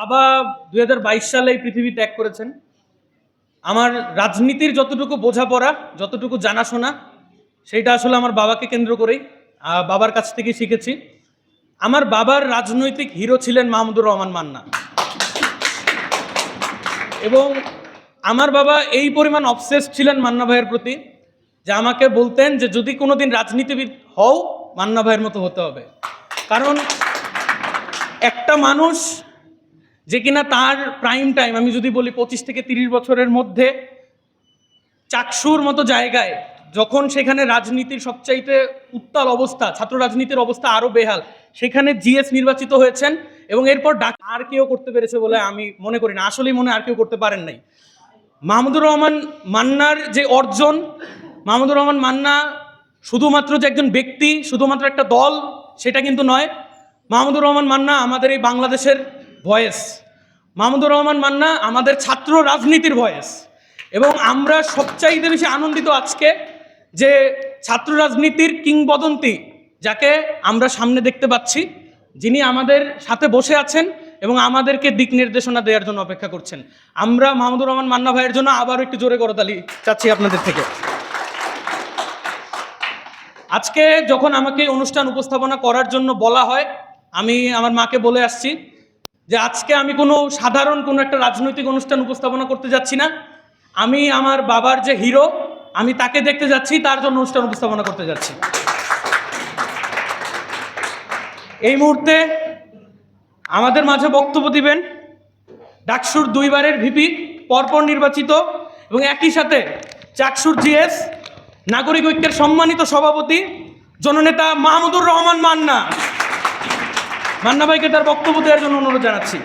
বাবা দুই হাজার বাইশ সালে এই পৃথিবী ত্যাগ করেছেন। আমার রাজনীতির যতটুকু বোঝাপড়া, যতটুকু জানাশোনা, সেইটা আসলে আমার বাবাকে কেন্দ্র করেই বাবার কাছ থেকে শিখেছি। আমার বাবার রাজনৈতিক হিরো ছিলেন মাহমুদুর রহমান মান্না। এবং আমার বাবা এই পরিমাণ অবসেস ছিলেন মান্না ভাইয়ের প্রতি যে আমাকে বলতেন যে যদি কোনোদিন রাজনীতিবিদ হও, মান্না ভাইয়ের মতো হতে হবে। কারণ একটা মানুষ যে কিনা তার প্রাইম টাইম আমি যদি বলি পঁচিশ থেকে তিরিশ বছরের মধ্যে, চাকসুর মতো জায়গায় যখন সেখানে রাজনীতির সবচাইতে উত্তাল অবস্থা, ছাত্র রাজনীতির অবস্থা আরও বেহাল, সেখানে জিএস নির্বাচিত হয়েছেন এবং এরপর ডাক আর কেউ করতে পেরেছে বলে আমি মনে করি না। আসলেই মনে আর কেউ করতে পারেন নাই। মাহমুদুর রহমান মান্নার যে অর্জন, মাহমুদুর রহমান মান্না শুধুমাত্র যে একজন ব্যক্তি, শুধুমাত্র একটা দল, সেটা কিন্তু নয়। মাহমুদুর রহমান মান্না আমাদের এই বাংলাদেশের ভয়েস। মাহমুদুর রহমান মান্না আমাদের ছাত্র রাজনীতির ভয়েস। এবং আমরা সবচাইতে বেশি আনন্দিত আজকে যে ছাত্র রাজনীতির কিংবদন্তি যাকে আমরা সামনে দেখতে পাচ্ছি, যিনি আমাদের সাথে বসে আছেন এবং আমাদেরকে দিক নির্দেশনা দেওয়ার জন্য অপেক্ষা করছেন। আমরা মাহমুদুর রহমান মান্না ভাইয়ের জন্য আবারও একটু জোরে করতালি চাচ্ছি আপনাদের থেকে। আজকে যখন আমাকে অনুষ্ঠান উপস্থাপনা করার জন্য বলা হয়, আমি আমার মাকে বলে আসছি যে আজকে আমি কোনো সাধারণ, কোনো একটা রাজনৈতিক অনুষ্ঠান উপস্থাপনা করতে যাচ্ছি না। আমি আমার বাবার যে হিরো, আমি তাকে দেখতে যাচ্ছি, তার জন্য অনুষ্ঠান উপস্থাপনা করতে যাচ্ছি। এই মুহূর্তে আমাদের মাঝে বক্তব্য দিবেন ডাকসুর দুইবারের ভিপি, পরপর নির্বাচিত এবং একই সাথে চাকসুর জিএস, নাগরিক ঐক্যের সম্মানিত সভাপতি, জননেতা মাহমুদুর রহমান মান্না। মান্না ভাইকে তার বক্তব্য দেওয়ার জন্য অনুরোধ জানাচ্ছি।